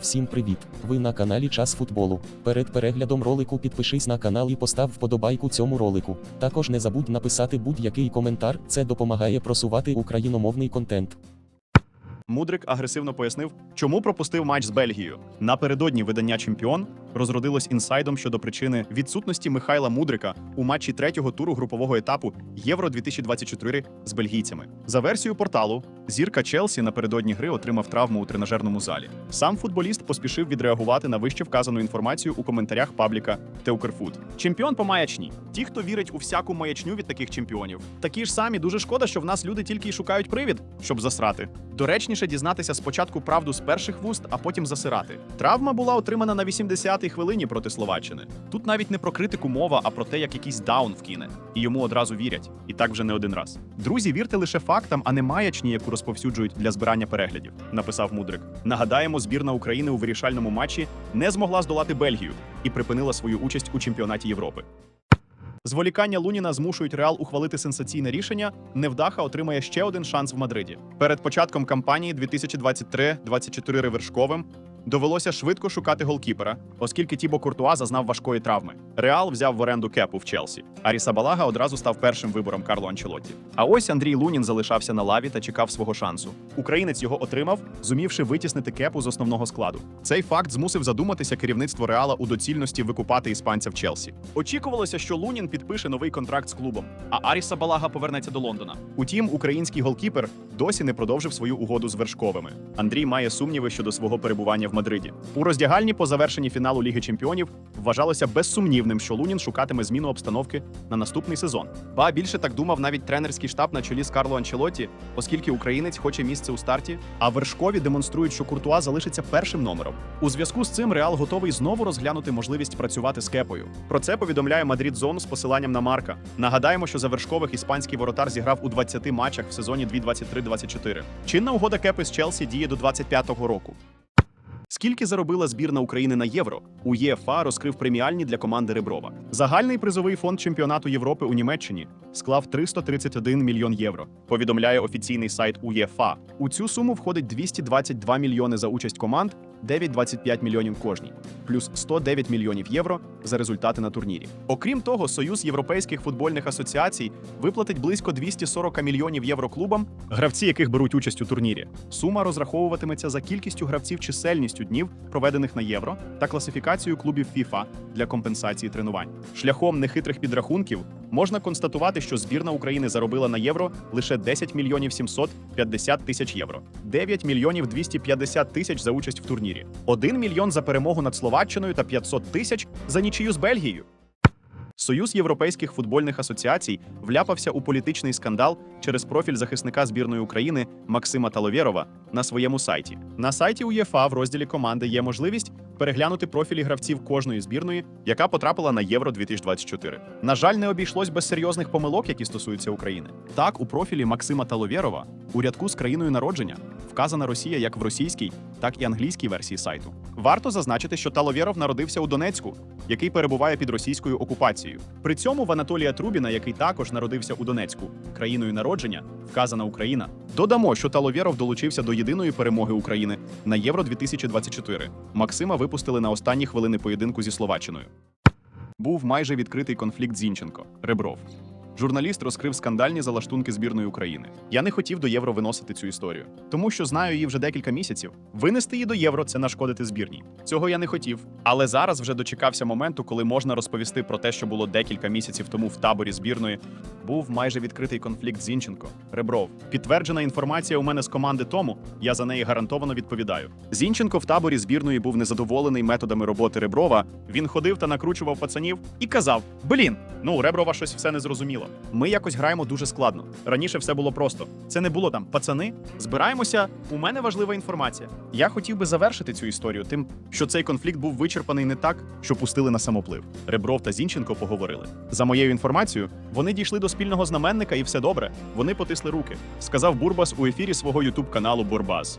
Всім привіт! Ви на каналі Час футболу. Перед переглядом ролику підпишись на канал і постав вподобайку цьому ролику. Також не забудь написати будь-який коментар, це допомагає просувати україномовний контент. Мудрик агресивно пояснив, чому пропустив матч з Бельгією. Напередодні видання Чемпіон розродилось інсайдом щодо причини відсутності Михайла Мудрика у матчі третього туру групового етапу Євро 2024 з бельгійцями. За версією порталу, зірка Челсі напередодні гри отримав травму у тренажерному залі. Сам футболіст поспішив відреагувати на вище вказану інформацію у коментарях пабліка Теукерфуд. Чемпіон по маячні. Ті, хто вірить у всяку маячню від таких чемпіонів, такі ж самі дуже шкода, що в нас люди тільки й шукають привід, щоб засрати. Доречніше дізнатися спочатку правду з перших вуст, а потім засирати. Травма була отримана на 80-й хвилині проти Словаччини. Тут навіть не про критику мова, а про те, як якийсь даун вкине, і йому одразу вірять. І так вже не один раз. Друзі, вірте лише фактам, а не маячні, яку розповсюджують для збирання переглядів, написав Мудрик. Нагадаємо, збірна України у вирішальному матчі не змогла здолати Бельгію і припинила свою участь у чемпіонаті Європи. Зволікання Луніна змушують Реал ухвалити сенсаційне рішення. Невдаха отримає ще один шанс в Мадриді. Перед початком кампанії 2023-24 ревершковим довелося швидко шукати голкіпера, оскільки Тібо Куртуа зазнав важкої травми. Реал взяв в оренду кепу в Челсі. Аріса Балага одразу став першим вибором Карло Анчелотті. А ось Андрій Лунін залишався на лаві та чекав свого шансу. Українець його отримав, зумівши витіснити кепу з основного складу. Цей факт змусив задуматися керівництво Реала у доцільності викупати іспанця в Челсі. Очікувалося, що Лунін підпише новий контракт з клубом, а Аріса Балага повернеться до Лондона. Утім, український голкіпер досі не продовжив свою угоду з вершковими. Андрій має сумніви щодо свого перебування в Мадриді. У роздягальні по завершенні фіналу Ліги Чемпіонів вважалося безсумнівним, що Лунін шукатиме зміну обстановки на наступний сезон. Ба більше так думав навіть тренерський штаб на чолі з Карло Анчелотті, оскільки українець хоче місце у старті, а вершкові демонструють, що Куртуа залишиться першим номером. У зв'язку з цим Реал готовий знову розглянути можливість працювати з кепою. Про це повідомляє Мадрид Зон з посиланням на Марка. Нагадаємо, що за вершкових іспанський воротар зіграв у 20 матчах в сезоні 2023-24. Чинна угода кепи з Челсі діє до 25-го року. Скільки заробила збірна України на євро? УЄФА розкрив преміальні для команди Реброва. Загальний призовий фонд чемпіонату Європи у Німеччині склав 331 мільйон євро. Повідомляє офіційний сайт УЄФА. У цю суму входить 222 мільйони за участь команд, 9,25 мільйонів кожній, плюс 109 мільйонів євро за результати на турнірі. Окрім того, Союз європейських футбольних асоціацій виплатить близько 240 мільйонів євро клубам, гравці яких беруть участь у турнірі. Сума розраховуватиметься за кількістю гравців чисельністю днів, проведених на євро, та класифікацію клубів FIFA для компенсації тренувань. Шляхом нехитрих підрахунків можна констатувати, що збірна України заробила на євро лише 10 мільйонів 750 тисяч євро, 9 мільйонів 250 тисяч за участь в турнірі, 1 мільйон за перемогу над Словаччиною та 500 тисяч за нічию з Бельгією. Союз європейських футбольних асоціацій вляпався у політичний скандал через профіль захисника збірної України Максима Таловєрова на своєму сайті. На сайті УЄФА в розділі команди є можливість переглянути профілі гравців кожної збірної, яка потрапила на Євро 2024. На жаль, не обійшлось без серйозних помилок, які стосуються України. Так, у профілі Максима Таловєрова у рядку з країною народження вказана Росія як в російській, так і англійській версії сайту. Варто зазначити, що Таловєров народився у Донецьку, який перебуває під російською окупацією. При цьому в Анатолія Трубіна, який також народився у Донецьку, країною народження, вказана Україна. Додамо, що Таловєров долучився до єдиної перемоги України на Євро 2024. Максима випустили на останні хвилини поєдинку зі Словаччиною. Був майже відкритий конфлікт Зінченко Ребров. Журналіст розкрив скандальні залаштунки збірної України. Я не хотів до євро виносити цю історію, тому що знаю її вже декілька місяців. Винести її до євро це нашкодити збірній. Цього я не хотів. Але зараз вже дочекався моменту, коли можна розповісти про те, що було декілька місяців тому в таборі збірної. Був майже відкритий конфлікт Зінченко. Ребров. Підтверджена інформація у мене з команди тому. Я за неї гарантовано відповідаю. Зінченко в таборі збірної був незадоволений методами роботи Реброва. Він ходив та накручував пацанів і казав: Блін, ну у Реброва щось все не зрозуміло. Ми якось граємо дуже складно. Раніше все було просто. Це не було там пацани. Збираємося. У мене важлива інформація. Я хотів би завершити цю історію тим, що цей конфлікт був вичерпаний не так, що пустили на самоплив. Ребров та Зінченко поговорили. За моєю інформацією, вони дійшли до спільного знаменника, і все добре. Вони потисли руки. Сказав Бурбас у ефірі свого ютуб каналу Бурбас.